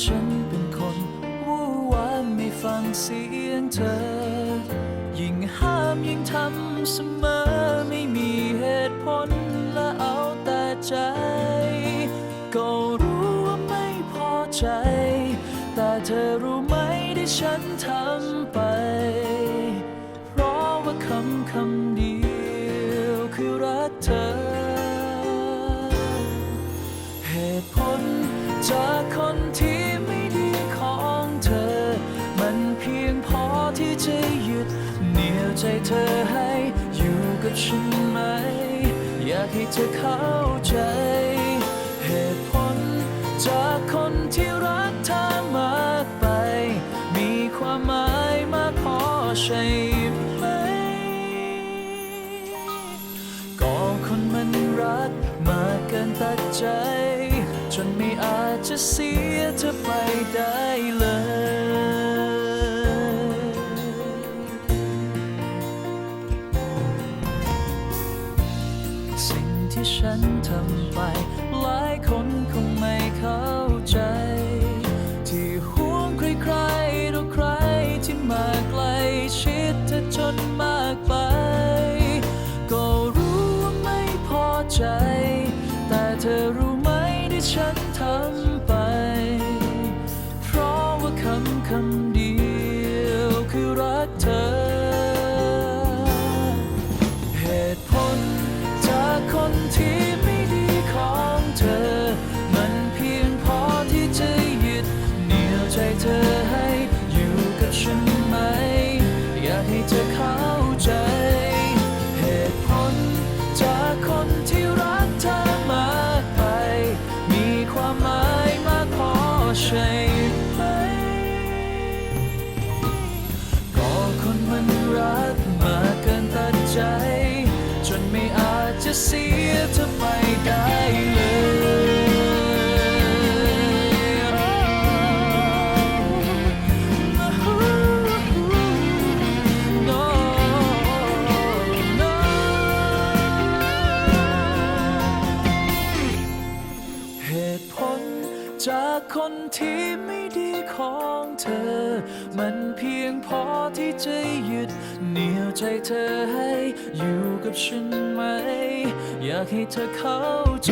ฉันเป็นคนวู่วามไม่ฟังเสียงเธอ ยิ่งห้ามยิ่งทำเสมอไม่มีเหตุผลและเอาแต่ใจ ก็รู้ว่าไม่พอใจ แต่เธอรู้ไหมที่ฉันทำไป เพราะว่าคำคำเดียวคือรักเธอ จะหยุดเหนี่ยวใจเธอให้อยู่กับฉันไหม อยากให้เธอเข้าใจ เหตุผลจากคนที่รักเธอมากไป มีความหมายมากพอใช่ไหม ก็คนมันรักมากเกินตัดใจ จนไม่อาจจะเสียเธอไปได้เลย ฉันทำไป หลายคนคงไม่เข้าใจ ที่ห่วงใครๆต่อใครที่มาไกลชิดเธอจนมากไป ก็รู้ว่าไม่พอใจ แต่เธอรู้ไหมที่ฉันทำ อาจจะเสียเธอไปได้เลยเหตุผลจากคนที่ไม่ดีของเธอ มันเพียงพอที่จะหยุดเหนี่ยวใจเธอให้อยู่กับฉันากให้เธอเข้าใจ